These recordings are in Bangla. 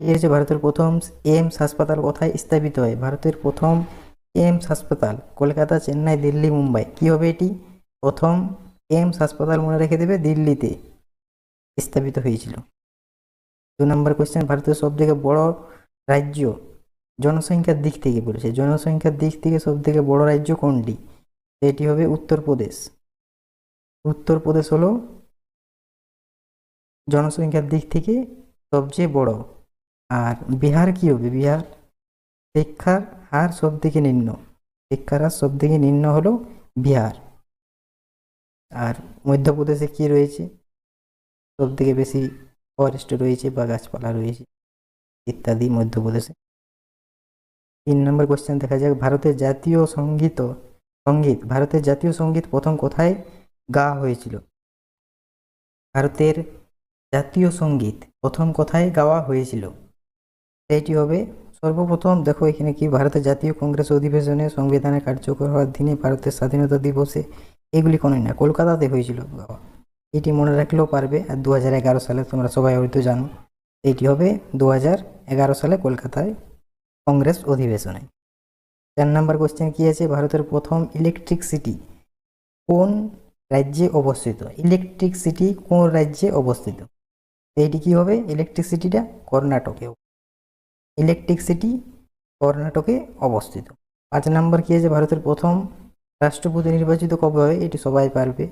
এই হচ্ছে ভারতের প্রথম এইমস হাসপাতাল কোথায় স্থাপিত হয়? ভারতের প্রথম এইমস হাসপাতাল কলকাতা, চেন্নাই, দিল্লি, মুম্বাই। কি হবে এটি? প্রথম এইমস হাসপাতাল মনে রেখে দেবে, দিল্লিতে স্থাপিত হয়েছিল। দু নম্বর কোয়েশ্চেন ভারতের সব থেকে বড় রাজ্য জনসংখ্যার দিক থেকে বলেছে। জনসংখ্যার দিক থেকে সব থেকে বড় রাজ্য কোনটি? এটি হবে উত্তরপ্রদেশ। উত্তরপ্রদেশ হলো জনসংখ্যার দিক থেকে সবচেয়ে বড়। আর বিহার কি হবে? বিহার শিক্ষার হার সব থেকে নিম্ন। শিক্ষার হার সব থেকে নিম্ন হলো বিহার। আর মধ্যপ্রদেশে কি রয়েছে? সব থেকে বেশি ফরেস্ট রয়েছে, বা গাছপালা রয়েছে ইত্যাদি মধ্যপ্রদেশে। তিন নম্বর কোশ্চেন দেখা যাক। ভারতের জাতীয় সংগীত সংগীত, ভারতের জাতীয় সংগীত প্রথম কোথায় গাওয়া হয়েছিল? ভারতের জাতীয় সংগীত প্রথম কোথায় গাওয়া হয়েছিল? সেইটি হবে সর্বপ্রথম, দেখো এখানে কি, ভারতের জাতীয় কংগ্রেস অধিবেশনে সংবিধানের কার্যকর হওয়ার দিনে ভারতের স্বাধীনতা দিবসে এগুলি কোনোই না, কলকাতাতে হয়েছিল। এটি মনে রাখলেও পারবে, আর দু হাজার এগারো সালে তোমরা সবাই হয়তো জানো, এটি হবে দু হাজার এগারো সালে কলকাতায় কংগ্রেস অধিবেশনে। চার নম্বর কোশ্চেন কি আছে? ভারতের প্রথম ইলেকট্রিক সিটি কোন রাজ্যে অবস্থিত? ইলেকট্রিক সিটি কোন রাজ্যে অবস্থিত? এইটি কি হবে? ইলেকট্রিক সিটিটা কর্ণাটকে। ইলেকট্রিক কর্ণাটকে অবস্থিত। পাঁচ নম্বর কি আছে? ভারতের প্রথম রাষ্ট্রপতি নির্বাচিত কবে হবে এটি সবাই পারবে।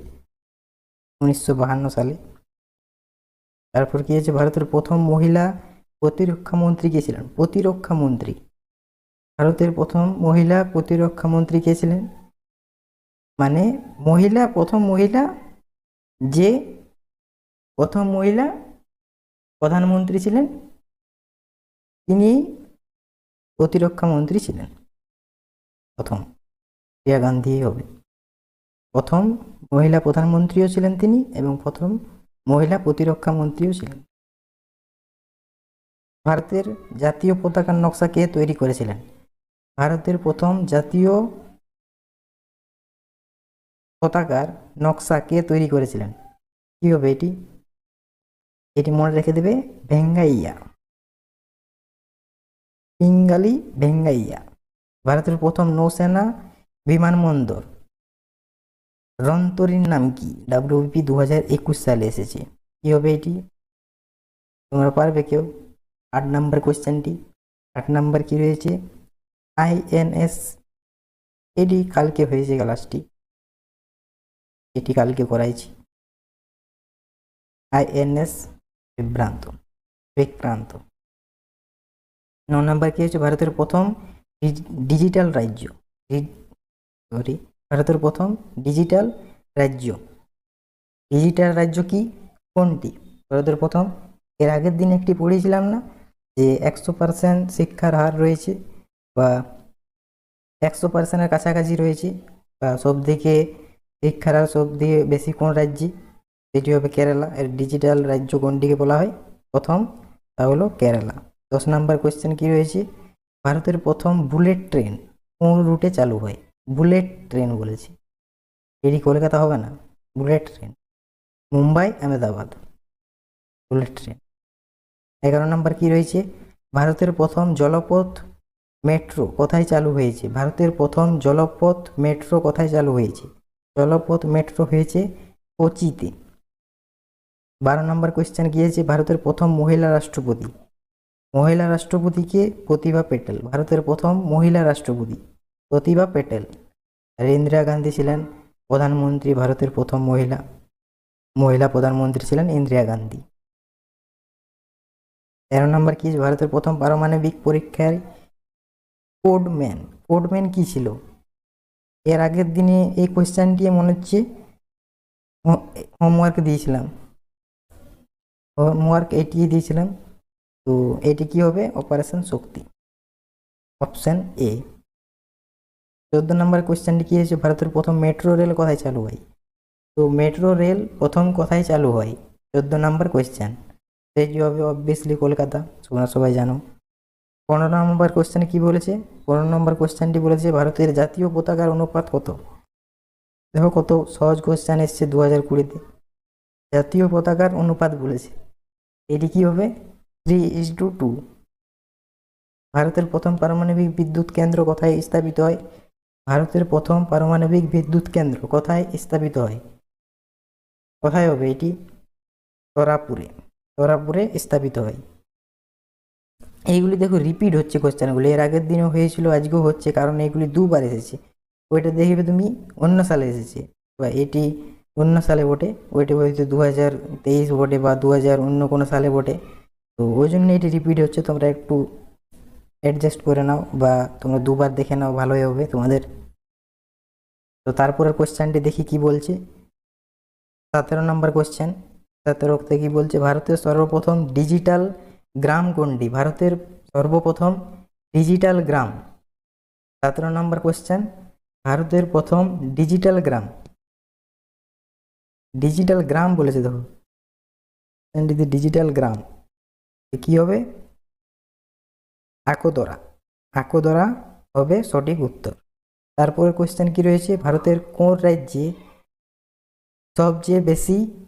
উনিশশো বাহান্ন সালে। তারপর কি আছে? ভারতের প্রথম মহিলা প্রতিরক্ষা মন্ত্রী কে ছিলেন? প্রতিরক্ষা মন্ত্রী। ভারতের প্রথম মহিলা প্রতিরক্ষা মন্ত্রী কে ছিলেন? মানে মহিলা, প্রথম মহিলা যে, প্রথম মহিলা প্রধানমন্ত্রী ছিলেন তিনি প্রতিরক্ষা মন্ত্রী ছিলেন। প্রথম ইন্দিরা গান্ধী হবে। প্রথম মহিলা প্রধানমন্ত্রীও ছিলেন তিনি এবং প্রথম মহিলা প্রতিরক্ষা মন্ত্রীও ছিলেন। ভারতের জাতীয় পতাকার নকশা কে তৈরি করেছিলেন? ভারতের প্রথম জাতীয় পতাকার নকশা কে তৈরি করেছিলেন? কি হবে এটি? এটি মনে রেখে দেবে ভেঙ্গাইয়া। পিঙ্গালি ভেঙ্গাইয়া ভারতের প্রথম নৌসেনা বিমানবন্দর। রন্তরির নাম কি? ডাব্লিউপি দু হাজার একুশ সালে এসেছে। কী হবে এটি? তোমরা পারবে কেউ। আট নাম্বার কোয়েশ্চেনটি আট নাম্বার কি রয়েছে? আইএনএস এটি কালকে হয়েছে ক্লাসটি এটি কালকে করাইছি। আইএনএস বিভ্রান্ত। বিক্রান্ত। ন নম্বর কি হচ্ছে ভারতের প্রথম ডিজিটাল রাজ্য। সরি ভারতের প্রথম ডিজিটাল রাজ্য। ডিজিটাল রাজ্য কি? কোনটি? ভারতের প্রথম। এর আগের দিন একটি পড়েছিলাম না? যে একশো পার্সেন্ট শিক্ষার হার রয়েছে বা একশো পার্সেন্টের কাছাকাছি রয়েছে বা সব থেকে শিক্ষার হার সব থেকে বেশি কোন রাজ্যে? সেটি হবে কেরালা। এর ডিজিটাল রাজ্য কোনটিকে বলা হয়? প্রথম তা হলো কেরালা। দশ নম্বর কোয়েশ্চেন কি রয়েছে? ভারতের প্রথম বুলেট ট্রেন কোন রুটে চালু হয়? বুলেট ট্রেন বলেছি। এটি কলকাতা হবে না? Bullet train. Mumbai, Ahmedabad. Bullet train. এগারো নম্বর কি রয়েছে? ভারতের প্রথম জলপথ মেট্রো কোথায় চালু হয়েছে? ভারতের প্রথম জলপথ মেট্রো কোথায় চালু হয়েছে? জলপথ মেট্রো হয়েছে কোচিতে। বারো নম্বর কোয়েশ্চেন আছে ভারতের প্রথম মহিলা রাষ্ট্রপতি। মহিলা রাষ্ট্রপতিকে প্রতিভা পেটেল, ভারতের প্রথম মহিলা রাষ্ট্রপতি প্রতিভা পেটেল। আর ইন্দিরা গান্ধী ছিলেন প্রধানমন্ত্রী, ভারতের প্রথম মহিলা মহিলা প্রধানমন্ত্রী ছিলেন ইন্দিরা গান্ধী। তেরো নম্বর কি ভারতের প্রথম পারমাণবিক পরীক্ষায় কোডম্যান। কোডম্যান কি ছিল? এর আগের দিনে এই কোয়েশ্চেনটি মনে হচ্ছে হোমওয়ার্ক দিয়েছিলাম। হোমওয়ার্ক এটি দিয়েছিলাম। তো এটি কি হবে? অপারেশন শক্তি অপশন এ চোদ্দ নম্বর কোয়েশ্চেনটি কি হয়েছে? ভারতের প্রথম মেট্রো রেল কোথায় চালু হয়? তো মেট্রো রেল প্রথম কোথায় চালু হয়? চোদ্দ নম্বর কোয়েশ্চেন সেটি হবে অবভিয়াসলি কলকাতা, তোমরা সবাই জানো। পনেরো নম্বর কোয়েশ্চেনে কি বলেছে? পনেরো নম্বর কোয়েশ্চেনটি বলেছে, ভারতের জাতীয় পতাকার অনুপাত কত? দেখো কত সহজ কোয়েশ্চেন এসছে দু হাজার কুড়িতে। জাতীয় পতাকার অনুপাত বলেছে। এটি কি হবে? থ্রি ইস টু টু ভারতের প্রথম পারমাণবিক বিদ্যুৎ কেন্দ্র কোথায় স্থাপিত হয়? ভারতের প্রথম পারমাণবিক বিদ্যুৎ কেন্দ্র কোথায় স্থাপিত হয়? কোথায় হবে এটি? তরাপুরে তরাপুরে স্থাপিত হয়। এইগুলি দেখো রিপিট হচ্ছে কোশ্চেনগুলি এর আগের দিনও হয়েছিল, আজকেও হচ্ছে, কারণ এইগুলি দুবার এসেছে। ওইটা দেখবে তুমি, অন্য সালে এসেছে। বা এটি অন্য সালে বটে, ওইটা হয়তো দু হাজার তেইশ বটে বা দু হাজার অন্য কোনো সালে বটে। তো ওই জন্য এটি রিপিট হচ্ছে। তোমরা একটু অ্যাডজাস্ট করে নাও বা তোমরা দুবার দেখে নাও, ভালোই হবে তোমাদের। তো তারপরের কোশ্চেনটি দেখি কি বলছে। সতেরো নম্বর কোশ্চেন সতেরোতে কি বলছে? ভারতের সর্বপ্রথম ডিজিটাল গ্রাম কোনটি? ভারতের সর্বপ্রথম ডিজিটাল গ্রাম। সতেরো নম্বর কোশ্চেন ভারতের প্রথম ডিজিটাল গ্রাম। ডিজিটাল গ্রাম বলেছে দেখো। ডিজিটাল গ্রাম। কি হবে? আকোদরা। আকোদরা হবে সঠিক উত্তর। তারপরে কোয়েশ্চেন কি রয়েছে? ভারতের কোন রাজ্যে সবচেয়ে বেশি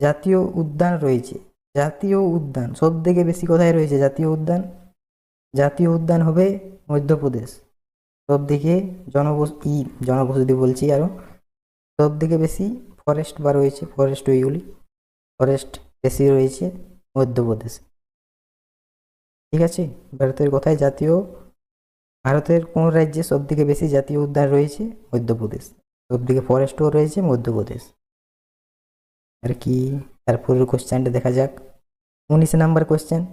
জাতীয় উদ্যান রয়েছে? জাতীয় উদ্যান। সব থেকে বেশি কোথায় রয়েছে জাতীয় উদ্যান? জাতীয় উদ্যান হবে মধ্যপ্রদেশ। সব দিকে জনবস, ই জনবসতি বলছি আরও সব থেকে বেশি ফরেস্ট বা রয়েছে ফরেস্ট ওইগুলি। ফরেস্ট বেশি রয়েছে মধ্যপ্রদেশ। ঠিক আছে? ভারতের কোথায় জাতীয়? ভারতের কোন রাজ্যে সব থেকে বেশি জাতীয় উদ্যান রয়েছে? মধ্যপ্রদেশ। সব দিকে ফরেস্টও রয়েছে মধ্যপ্রদেশ। আর কি? তারপরের কোশ্চেনটা দেখা যাক। উনিশ নাম্বার কোশ্চেন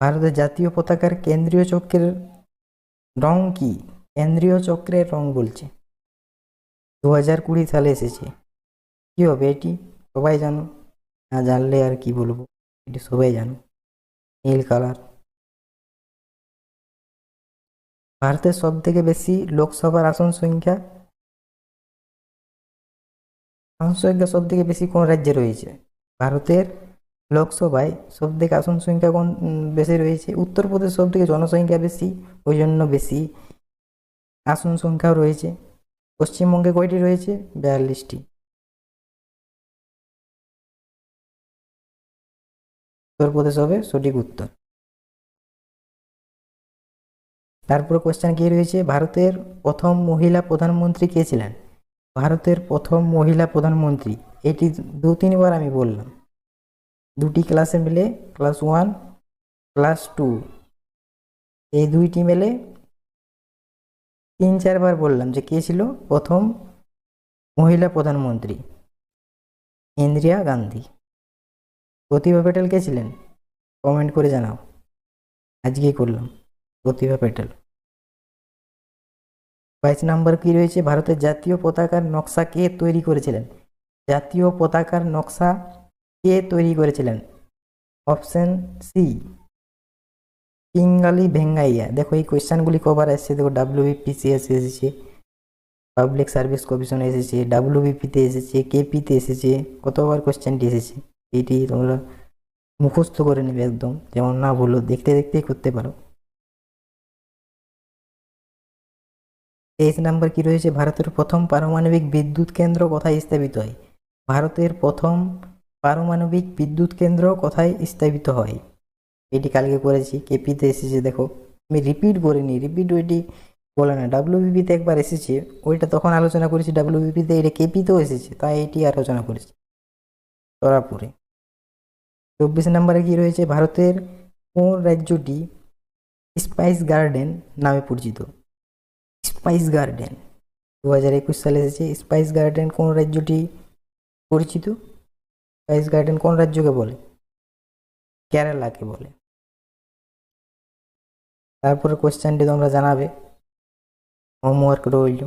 ভারতের জাতীয় পতাকার কেন্দ্রীয় চক্রের রং কি? কেন্দ্রীয় চক্রের রং বলছে। দু হাজার কুড়ি সালে এসেছে। কী হবে এটি? সবাই জানো? না জানলে আর কি বলব? এটি সবাই জানো। নীল কালার ভারতের সব থেকে বেশি লোকসভার আসন সংখ্যা? আসন সংখ্যা সব থেকে বেশি কোন রাজ্যে রয়েছে? ভারতের লোকসভায় সব থেকে আসন সংখ্যা কোন বেশি রয়েছে? উত্তরপ্রদেশ সব থেকে জনসংখ্যা বেশি ওই জন্য বেশি আসন সংখ্যাও রয়েছে। পশ্চিমবঙ্গে কয়টি রয়েছে? বিয়াল্লিশটি। উত্তরপ্রদেশ হবে সঠিক উত্তর। তারপর কোশ্চেন কি রয়েছে? ভারতের প্রথম মহিলা প্রধানমন্ত্রী কে ছিলেন? ভারতের প্রথম মহিলা প্রধানমন্ত্রী, এটি দু তিনবার আমি বললাম। দুটি ক্লাসে মিলে ক্লাস ওয়ান ক্লাস টু এই দুইটি মিলে তিন চারবার বললাম যে কে ছিল প্রথম মহিলা প্রধানমন্ত্রী? ইন্দিরা গান্ধী। প্রতিভা প্যাটেল কে ছিলেন? কমেন্ট করে জানাও। আজকেই করলাম। প্রতিভা প্যাটেল। বাইশ নাম্বার কি রয়েছে? ভারতের জাতীয় পতাকার নকশা কে তৈরি করেছিলেন? জাতীয় পতাকার নকশা কে তৈরি করেছিলেন? Option C Pingali Venkayya. দেখো, এই কোয়েশ্চানগুলি কবার এসেছে। দেখো ডাব্লিউবিপিসিএস এসেছে, পাবলিক সার্ভিস কমিশন এসেছে ডাব্লিউবিপিতে এসেছে কেপিতে এসেছে, কতবার কোয়েশ্চেনটি এসেছে? এইটি তোমরা মুখস্থ করে নেবে একদম। যেমন না ভুলো দেখতে দেখতেই করতে পারো। তেইশ নাম্বার কি রয়েছে? ভারতের প্রথম পারমাণবিক বিদ্যুৎ কেন্দ্র কোথায় স্থাপিত হয়? ভারতের প্রথম পারমাণবিক বিদ্যুৎ কেন্দ্র কোথায় স্থাপিত হয়? এটি কালকে করেছি কেপিতে এসেছে, দেখো। আমি রিপিট করিনি রিপিট ওইটি বলে না। ডাব্লিউবিপিতে একবার এসেছে, ওইটা তখন আলোচনা করেছি ডাব্লিউবিপিতে এটা কেপিতেও এসেছে, তাই এটি আলোচনা করেছি। তরাপুরে চব্বিশ নম্বরে কি রয়েছে? ভারতের কোন রাজ্যটি স্পাইস গার্ডেন নামে পরিচিত? স্পাইস গার্ডেন দু হাজার একুশ সালে এসেছে স্পাইস গার্ডেন কোন রাজ্যটি পরিচিত? স্পাইস গার্ডেন কোন রাজ্যকে বলে? কেরালাকে বলে। তারপরে কোয়েশ্চেনটি তোমরা জানাবে। হোমওয়ার্ক রইল।